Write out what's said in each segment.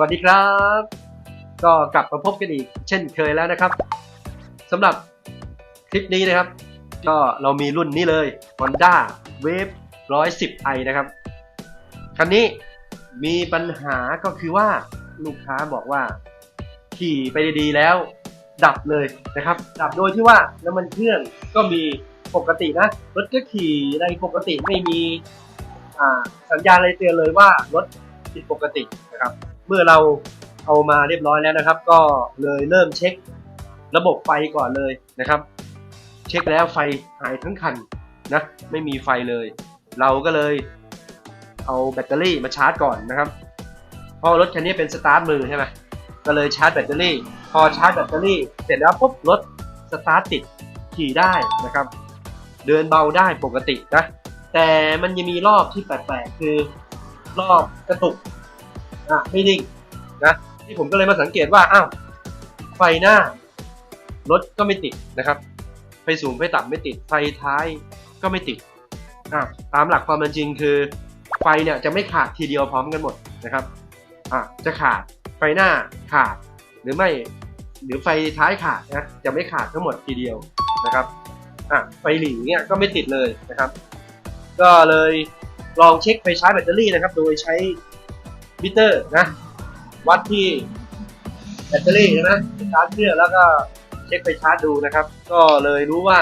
วัสดีครับ ก็กลับมาพบกันอีก เช่นเคยแล้วนะครับสำหรับคลิปนี้นะครับ ก็เรามีรุ่นนี้เลย Honda Wave 110i นะครับ คันนี้มีปัญหาก็คือว่าลูกค้าบอกว่า ขี่ไปดีๆแล้ว ดับเลยนะครับ ดับโดยที่ว่าน้ำมันเครื่องก็มีปกตินะรถก็ขี่ในปกติไม่มีสัญญาณอะไรเตือนเลยว่ารถผิดปกตินะครับ เมื่อเราเอามาเรียบร้อยแล้วนะครับ ก็เลยเริ่มเช็คระบบไฟก่อนเลยนะครับ เช็คแล้วไฟหายทั้งคันนะไม่มีไฟเลย เราก็เลยเอาแบตเตอรี่มาชาร์จก่อนนะครับเพราะรถคันนี้เป็นสตาร์ทมือใช่ไหมก็เลยชาร์จแบตเตอรี่ พอชาร์จแบตเตอรี่ เสร็จแล้วปุ๊บรถสตาร์ทติดขี่ได้นะครับ เดินเบาได้ปกตินะแต่มันยังมีรอบที่แปลกๆคือรอบกระตุก อะไม่นิ่งนะที่ผมก็เลยมาสังเกตว่าอ้าวไฟหน้ารถก็ไม่ติดนะครับ ไฟสูงไฟต่ำไม่ติดไฟท้ายก็ไม่ติดอะตามหลักความเป็นจริงคือ ไฟเนี่ยจะไม่ขาดทีเดียวพร้อมกันหมดนะครับอะจะขาดไฟหน้าขาดหรือไม่หรือไฟท้ายขาดนะจะไม่ขาดทั้งหมดทีเดียวนะครับอะไฟหลีเนี่ยก็ไม่ติดเลยนะครับ ก็เลยลองเช็คไฟชาร์จแบตเตอรี่นะครับ โดยใช้ มิเตอร์นะ วัดที่แบตเตอรี่ใช่ไหมชาร์จเครื่องแล้วก็เช็คไฟชาร์จดูนะครับ ก็เลยรู้ว่า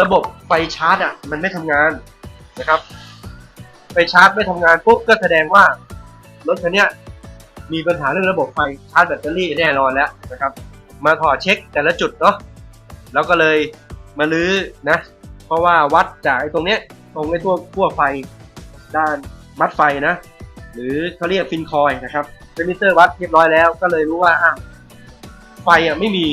ระบบไฟชาร์จอะมันไม่ทำงานนะครับ ไฟชาร์จไม่ทำงานปุ๊บก็แสดงว่ารถคันนี้มีปัญหาเรื่องระบบไฟชาร์จแบตเตอรี่แน่นอนแล้วนะครับ มาถอดเช็คแต่ละจุดเนาะแล้วก็เลยมาลื้อนะ เพราะว่าวัดจากไอ้ตรงเนี้ยตรงไอ้ตัวขั้วไฟด้านมัดไฟนะ หรือเขาเรียกฟินคอยนะครับเป็นมิเตอร์วัดเรียบร้อยแล้วก็เลยรู้ว่าอะไฟอะไม่มี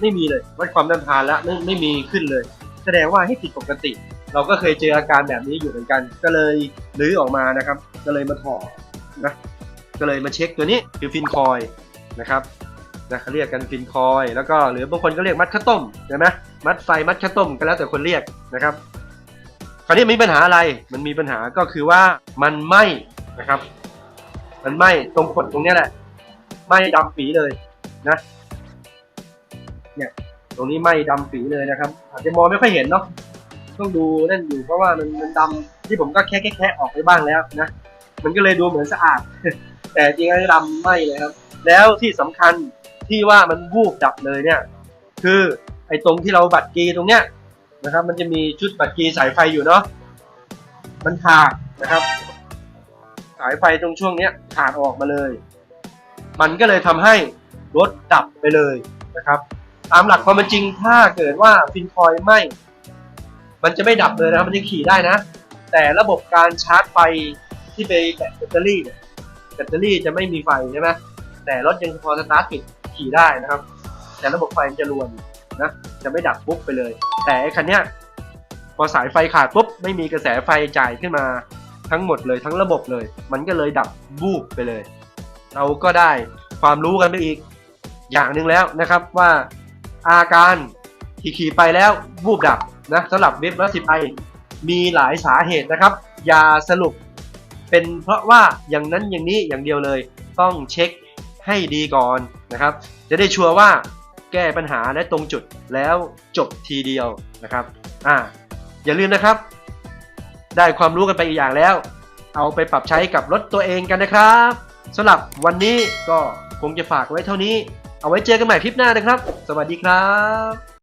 ไม่มีเลยวัดความต้านทานแล้วไม่ไม่มีขึ้นเลย แสดงว่าให้ผิดปกติ เราก็เคยเจออาการแบบนี้อยู่เหมือนกัน ก็เลยลื้อออกมานะครับ ก็เลยมาถอดนะก็เลยมาเช็คตัวนี้คือฟินคอยนะครับนะเขาเรียกกันฟินคอย แล้วก็หรือบางคนก็เรียกมัดข้าวต้มใช่ไหมมัดไฟมัดข้าวต้มก็แล้วแต่คนเรียกนะครับ คราวนี้มีปัญหาอะไรมันมีปัญหาก็คือว่ามันไหม้ นะครับ มันไหม้ตรงขดตรงเนี้ยแหละไหม้ดำปีเลยนะ เนี่ยตรงนี้ไหม้ดำปีเลยนะครับ อาจจะมองไม่ค่อยเห็นเนาะต้องดูนั่นอยู่เพราะว่ามันมันดำที่ผมก็แค่แค่แค่ออกไปบ้างแล้วนะมันก็เลยดูเหมือนสะอาด แต่จริงๆดำไหม้เลยครับ แล้วที่สำคัญที่ว่ามันวูบดับเลยเนี่ย คือไอ้ตรงที่เราบัตรกีตรงเนี้ยนะครับ มันจะมีชุดบัตรกีสายไฟอยู่เนาะมันขาดนะครับ สายไฟตรงช่วงเนี้ยขาดออกมาเลย มันก็เลยทำให้รถดับไปเลยนะครับ ตามหลักความเป็นจริงถ้าเกิดว่าฟินคอยไหมมันจะไม่ดับเลยนะครับมันจะขี่ได้นะ แต่ระบบการชาร์จไฟที่ไปแบตเตอรี่เนี่ยแบตเตอรี่จะไม่มีไฟใช่ไหมแต่รถยังพอสตาร์ทติดขี่ได้นะครับ แต่ระบบไฟมันจะรวนนะจะไม่ดับปุ๊บไปเลย แต่ไอ้คันเนี้ยพอสายไฟขาดปุ๊บไม่มีกระแสไฟจ่ายขึ้นมา ทั้งหมดเลยทั้งระบบเลย มันก็เลยดับบูบไปเลย เราก็ได้ความรู้กันไปอีกอย่างหนึ่งแล้วนะครับว่าอาการขี่ขี่ไปแล้วบูบดับนะสำหรับเว็บละสิบไอมีหลายสาเหตุนะครับ อย่าสรุปเป็นเพราะว่าอย่างนั้นอย่างนี้อย่างเดียวเลย ต้องเช็คให้ดีก่อนนะครับ จะได้ชัวร์ว่าแก้ปัญหาและตรงจุดแล้วจบทีเดียวนะครับอ่าอย่าลืมนะครับ ได้ความรู้กันไปอีกอย่างแล้ว เอาไปปรับใช้กับรถตัวเองกันนะครับสำหรับวันนี้ก็คงจะฝากไว้เท่านี้ เอาไว้เจอกันใหม่คลิปหน้านะครับ สวัสดีครับ